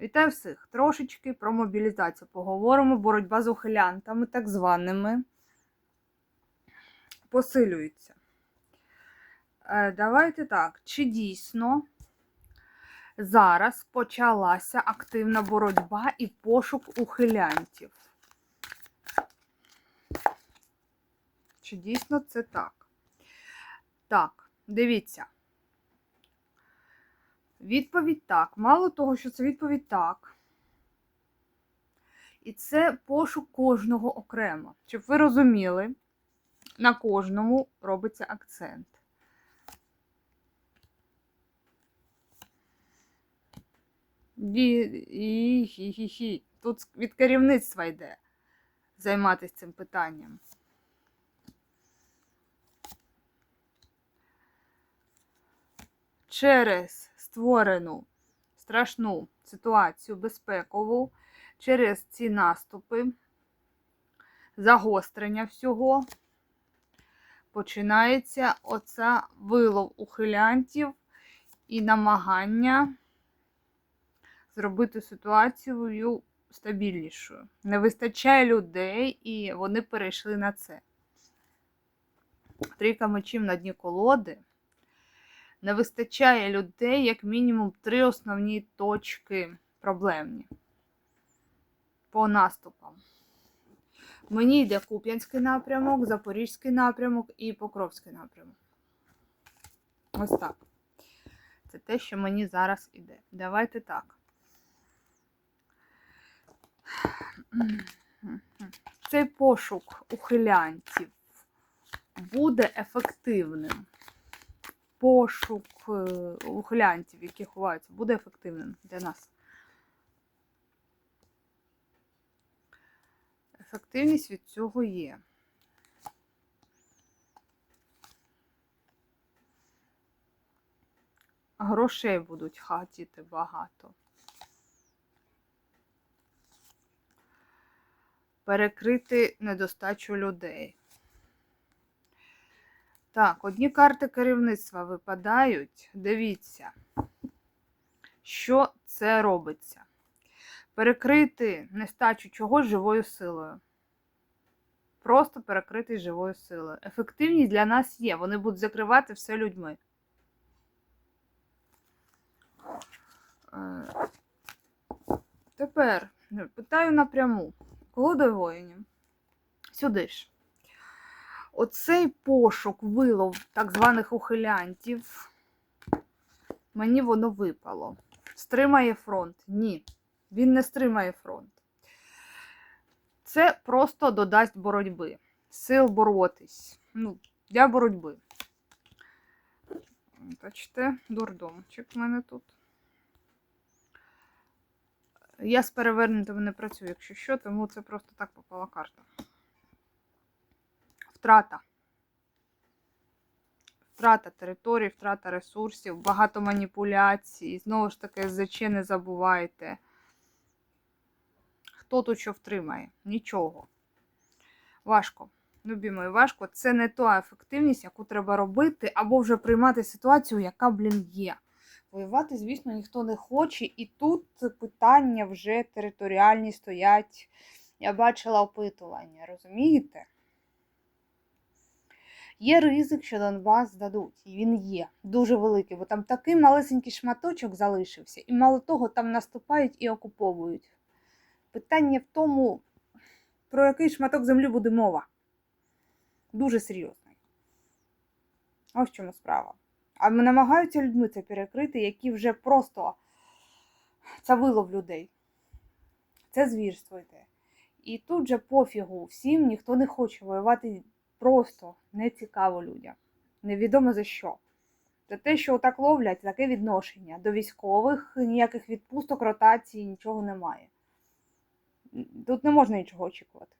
Вітаю всіх! Трошечки про мобілізацію поговоримо. Боротьба з ухилянтами, так званими, посилюється. Е, Давайте так, чи дійсно зараз почалася активна боротьба і пошук ухилянтів? Чи дійсно це так? Так, дивіться. Відповідь так. Мало того, що це відповідь так. І це пошук кожного окремо. Щоб ви розуміли, на кожному робиться акцент. Ді- і- хі-хі-хі. Тут від керівництва йде займатися цим питанням. через створену страшну ситуацію безпекову, через ці наступи, загострення всього, починається оця вилов ухилянтів і намагання зробити ситуацію стабільнішою. Не вистачає людей, і вони перейшли на це. Трійка мечів на дні колоди не вистачає людей, як мінімум, три основні точки проблемні по наступам. Мені йде Куп'янський напрямок, Запорізький напрямок і Покровський напрямок. Ось так. Це те, що мені зараз іде. Давайте так. Цей пошук ухилянців буде ефективним пошук е, які ховаються, буде ефективним для нас. Ефективність від цього є. Грошей будуть хатіти багато. Перекрити недостачу людей. Так, одні карти керівництва випадають. Дивіться, що це робиться. Перекрити нестачу чогось живою силою. Просто перекрити живою силою. Ефективність для нас є. Вони будуть закривати все людьми. Е, Тепер питаю напряму. Кого до воїнів? Сюди ж. Оцей пошук, вилов так званих ухилянтів, мені воно випало. Стримає фронт? Ні. Він не стримає фронт. Це просто додасть боротьби. Сил боротись. Ну, для боротьби. Бачите, дурдомчик в мене тут. Я з перевернутими не працюю, якщо що, тому це просто так попала карта. Втрата. Втрата території, втрата ресурсів, багато маніпуляцій. Знову ж таки, СЗЧ не забувайте. Хто тут що втримає? Нічого. Важко. Любі мої, важко. Це не та ефективність, яку треба робити, або вже приймати ситуацію, яка, блін, є. Воювати, звісно, ніхто не хоче. І тут питання вже територіальні стоять. Я бачила опитування, розумієте? Є ризик, що Донбас здадуть, і він є дуже великий, бо там такий малесенький шматочок залишився, і мало того, там наступають і окуповують. Питання в тому, про який шматок землі буде мова. Дуже серйозний. Ось чому справа. А намагаються людьми це перекрити, які вже просто це вилов людей. Це звірство йде. І тут же пофігу всім ніхто не хоче воювати просто не цікаво людям. Невідомо за що. За те, що так ловлять, таке відношення. До військових ніяких відпусток, ротації, нічого немає. Тут не можна нічого очікувати.